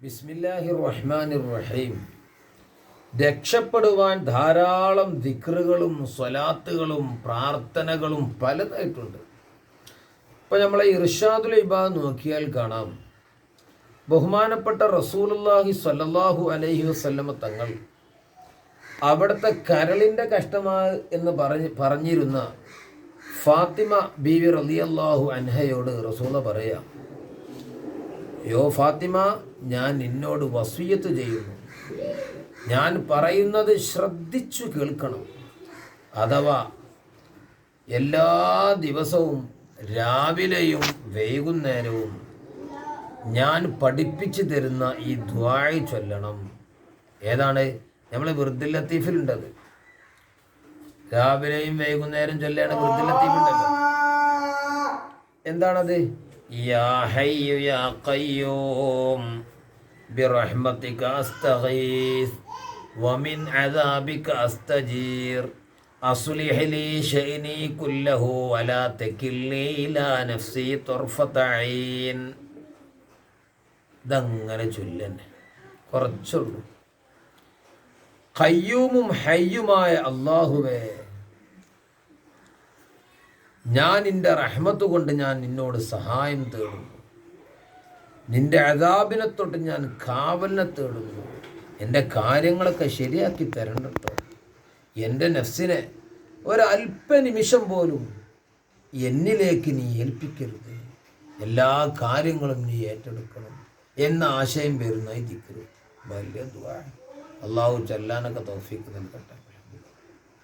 ബിസ്മില്ലാഹി റഹ്മാൻ റഹീം രക്ഷപ്പെടുവാൻ ധാരാളം ദിക്റുകളും സ്വലാത്തുകളും പ്രാർത്ഥനകളും പലതായിട്ടുണ്ട്. ഇപ്പം നമ്മളെ ഇർഷാദുൽ ഇബാദ് നോക്കിയാൽ കാണാം. ബഹുമാനപ്പെട്ട റസൂലുള്ളാഹി സ്വല്ലല്ലാഹു അലൈഹി വസല്ലമ തങ്ങൾ അവിടുത്തെ കരളിന്റെ കഷ്ടമാ എന്ന് പറഞ്ഞ് പറഞ്ഞിരുന്ന ഫാത്തിമ ബീവി റളിയല്ലാഹു അൻഹയോട് റസൂല പറയാം യോ ഫാത്തിമ ഞാൻ നിന്നോട് വസീയത്ത് ചെയ്യുന്നു. ഞാൻ പറയുന്നത് ശ്രദ്ധിച്ചു കേൾക്കണം. അഥവാ എല്ലാ ദിവസവും രാവിലെയും വൈകുന്നേരവും ഞാൻ പഠിപ്പിച്ചു തരുന്ന ഈ ദ്വായ ചൊല്ലണം. ഏതാണ്? നമ്മൾ വൃദ്ധി ലത്തീഫിലുണ്ടത്. രാവിലെയും വൈകുന്നേരം ചൊല്ലാണ് വൃദ്ധി ലത്തീഫുണ്ടല്ലോ. എന്താണത്? യാ حي يا قيوم برحمتك അസ്തഗീസ് ومن عذابك അസ്തജീർ അസ്ലിഹ് لي شأني كله ولا تكلني ഇലാ نفسي طرفة عين ഇതങ്ങനെ ചൊല്ലന്നെ കുറച്ചുള്ളൂ ഖയ്യൂമും ഹയ്യുമായ അള്ളാഹുവേ ഞാൻ നിന്റെ റഹ്മത്ത് കൊണ്ട് ഞാൻ നിന്നോട് സഹായം തേടുന്നു. നിന്റെ അതാപിനെ തൊട്ട് ഞാൻ കാവലിനെ തേടുന്നു. എന്റെ കാര്യങ്ങളൊക്കെ ശരിയാക്കി തരണം കേട്ടോ. എന്റെ നഫ്സിനെ ഒരല്പ നിമിഷം പോലും എന്നിലേക്ക് നീ ഏൽപ്പിക്കരുത്. എല്ലാ കാര്യങ്ങളും നീ ഏറ്റെടുക്കണം എന്ന ആശയം വരുന്ന ദിക്കരു വലിയ ദുആ. അള്ളാഹു ചെല്ലാനൊക്കെ തോഫിക്ക് നൽകട്ടെ.